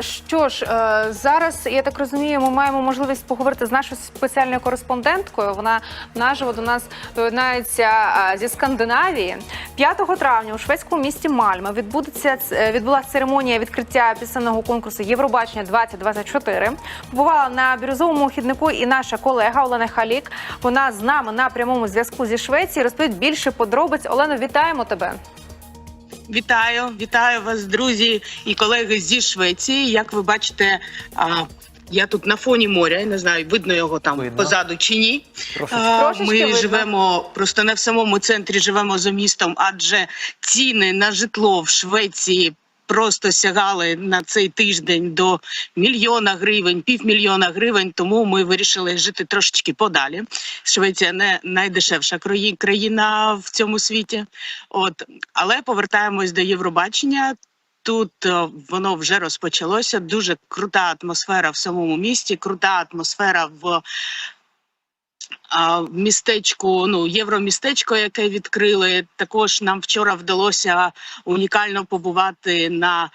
що ж, е, зараз я так розумію, ми маємо можливість поговорити з нашою спеціальною кореспонденткою. Вона наживо до нас доєднається е, зі Скандинавії. 5 травня у шведському місті Мальме відбудеться е, відбулася церемонія відкриття пісенного конкурсу Євробачення 2024. Побувала на бірюзовому хіднику і наша колега Олена Халік. Вона з нами на прямому зв'язку зі Швеції. Розповідь більше подробиць. Олено, вітаємо тебе. Вітаю, вітаю вас, друзі і колеги зі Швеції. Як ви бачите, а, я тут на фоні моря. Я не знаю, видно його там Видно. позаду чи ні. А, Трошечки Ми видно. живемо просто не в самому центрі, живемо за містом, адже ціни на житло в Швеції. Просто сягали на цей тиждень до мільйона гривень, півмільйона гривень. Тому ми вирішили жити трошечки подалі. Швеція не найдешевша країна в цьому світі. От але повертаємось до Євробачення. Тут е, воно вже розпочалося. Дуже крута атмосфера в самому місті, крута атмосфера в містечку, ну євромістечко, яке відкрили. Також нам вчора вдалося унікально побувати на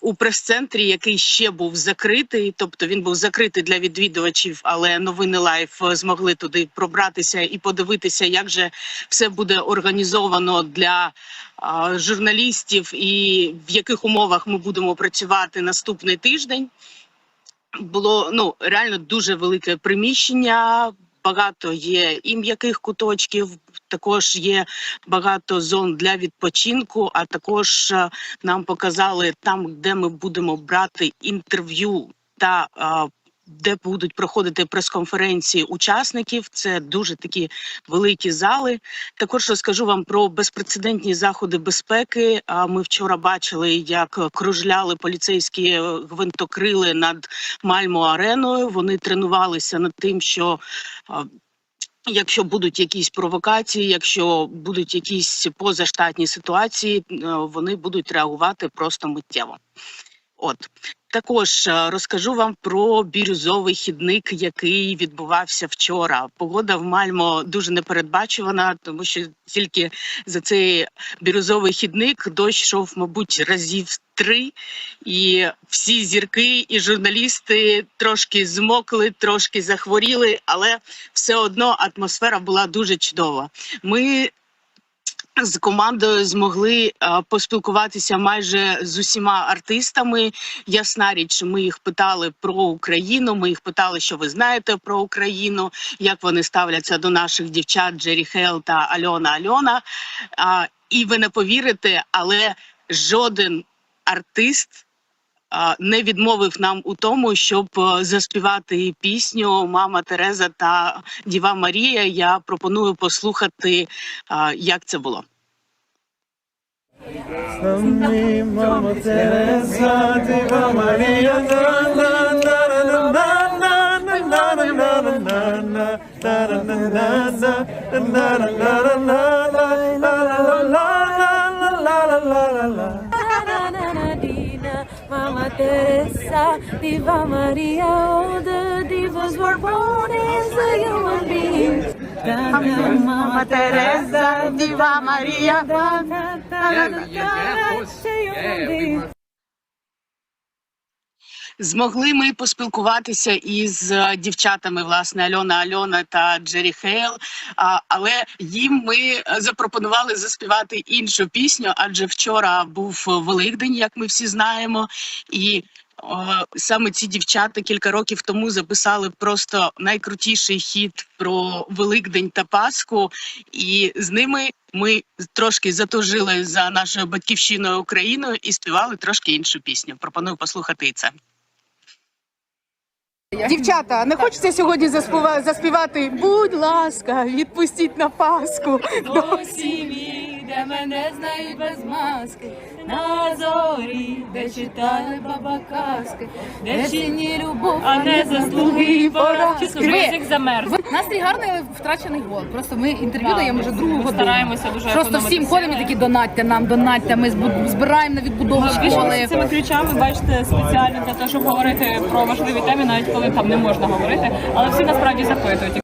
у прес-центрі, який ще був закритий. Тобто він був закритий для відвідувачів, але новини лайф змогли туди пробратися і подивитися, як же все буде організовано для а, журналістів і в яких умовах ми будемо працювати наступний тиждень. Було ну реально дуже велике приміщення. Багато є і м'яких куточків, також є багато зон для відпочинку. А також е, нам показали там, де ми будемо брати інтерв'ю та е, де будуть проходити прес-конференції учасників. Це дуже такі великі зали. Також розкажу вам про безпрецедентні заходи безпеки. А ми вчора бачили, як кружляли поліцейські гвинтокрили над Мальмо ареною. Вони тренувалися над тим, що Якщо будуть якісь провокації, якщо будуть якісь позаштатні ситуації, е, вони будуть реагувати просто миттєво. От також е, розкажу вам про бірюзовий хідник, який відбувався вчора. Погода в Мальмо дуже непередбачувана, тому що тільки за цей бірюзовий хідник дощ йшов, мабуть, разів три, і всі зірки і журналісти трошки змокли, трошки захворіли, але все одно атмосфера була дуже чудова. Ми з командою змогли е, поспілкуватися майже з усіма артистами. Ясна річ, ми їх питали про Україну. Ми їх питали, що ви знаєте про Україну, як вони ставляться до наших дівчат Джері Хел та Альона Альона. А, і ви не повірите, але жоден артист а, не відмовив нам у тому, щоб е, заспівати пісню Мама Тереза та Діва Марія. Я пропоную послухати, як це було. Sammi mamma Teresa, Diva Maria, na na na na Teresa, Diva Maria, all the divas were born as a human being. Mama Teresa, Diva Maria, Змогли ми поспілкуватися із е, дівчатами, власне, Альона Альона та Джері Хейл. Але їм ми е, запропонували заспівати іншу пісню, адже вчора був Великдень, як ми всі знаємо, і саме ці дівчата кілька років тому записали просто найкрутіший хіт про Великдень та Пасху. І з ними ми трошки затужили за нашою батьківщиною Україною і співали трошки іншу пісню. Пропоную послухати це. Дівчата, не хочеться сьогодні заспіва- заспівати. Будь ласка, відпустіть на Пасху. До сім'ї, де мене знають без маски, на зорі, де читали баба казки, де чинні любов, а не заслуги і поразки. Язик замерз. Настрій гарний, але втрачений гол. Просто ми інтерв'ю даємо вже другу годину. стараємося дуже Просто економити всім ходимо і сили. такі донатьте нам, донатьте. Ми збу- збираємо на відбудову школи. Більше цими ключами бачите спеціально для того, щоб говорити про важливі теми, навіть коли там не можна говорити. Але всі насправді запитують.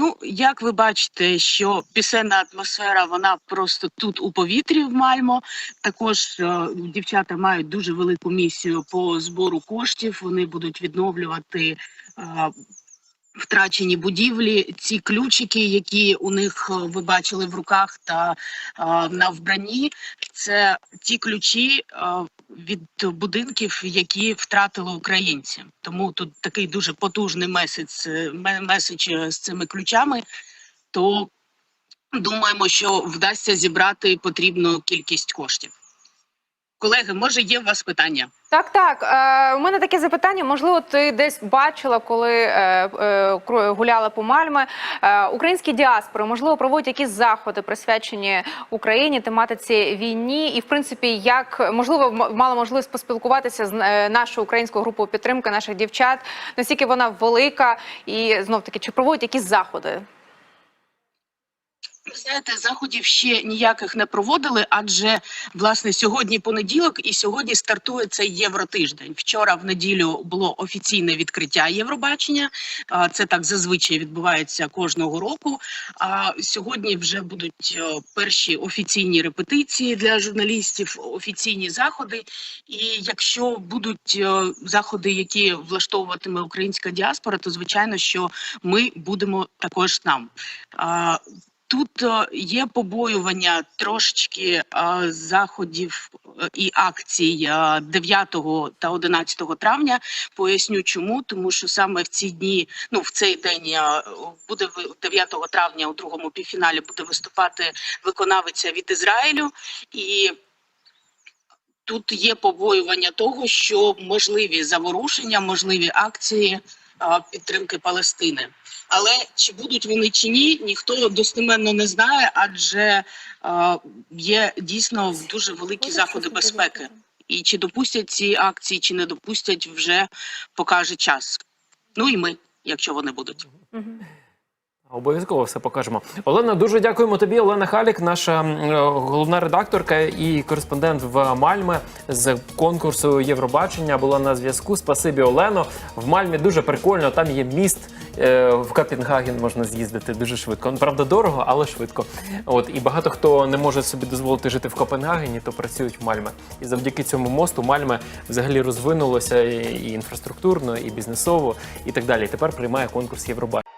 Ну, як ви бачите, що пісенна атмосфера вона просто тут у повітрі в Мальмо. Також е, дівчата мають дуже велику місію по збору коштів. Вони будуть відновлювати. е, Втрачені будівлі, ці ключики, які у них е, ви бачили в руках та е, на вбранні, це ті ключі е, від будинків, які втратили українці. Тому тут такий дуже потужний меседж, е, меседж е, з цими ключами. То думаємо, що вдасться зібрати потрібну кількість коштів. Колеги, може, є у вас питання? Так, так. Е, у мене таке запитання. Можливо, ти десь бачила, коли е, е, гуляла по Мальме. Е, українські діаспори, можливо, проводять якісь заходи, присвячені Україні, тематиці війні, і в принципі, як можливо, мала можливість поспілкуватися з е, нашою українською групою підтримки наших дівчат, наскільки вона велика, і знов таки, чи проводять якісь заходи? Знаєте, заходів ще ніяких не проводили, адже власне сьогодні понеділок і сьогодні стартує цей євротиждень. Вчора в неділю було офіційне відкриття Євробачення. Це так зазвичай відбувається кожного року. А сьогодні вже будуть е, перші офіційні репетиції для журналістів, офіційні заходи. І якщо будуть е, заходи, які влаштовуватиме українська діаспора, то звичайно, що ми будемо також там. Тут е, є побоювання трошечки е, заходів е, і акцій е, 9 та 11 травня. Поясню чому, тому що саме в ці дні, ну в цей день буде ви- 9 травня у другому півфіналі буде виступати виконавиця від Ізраїлю і. Тут є побоювання того, що можливі заворушення, можливі акції підтримки Палестини. Але чи будуть вони чи ні, ніхто достеменно не знає, адже є дійсно дуже великі заходи безпеки. І чи допустять ці акції, чи не допустять, вже покаже час. Ну і ми, якщо вони будуть. Обов'язково все покажемо. Олена, дуже дякуємо тобі. Олена Халік, наша е, головна редакторка і кореспондент в Мальме з конкурсу Євробачення. Була на зв'язку. Спасибі, Олено. В Мальмі дуже прикольно. Там є міст. е, В Копенгаген можна з'їздити дуже швидко. Ну, Правда, дорого, але швидко. От і багато хто не може собі дозволити жити в Копенгагені, то працюють в Мальме. І завдяки цьому мосту Мальме взагалі розвинулося і інфраструктурно, і бізнесово, і так далі. Тепер приймає конкурс Євробачення.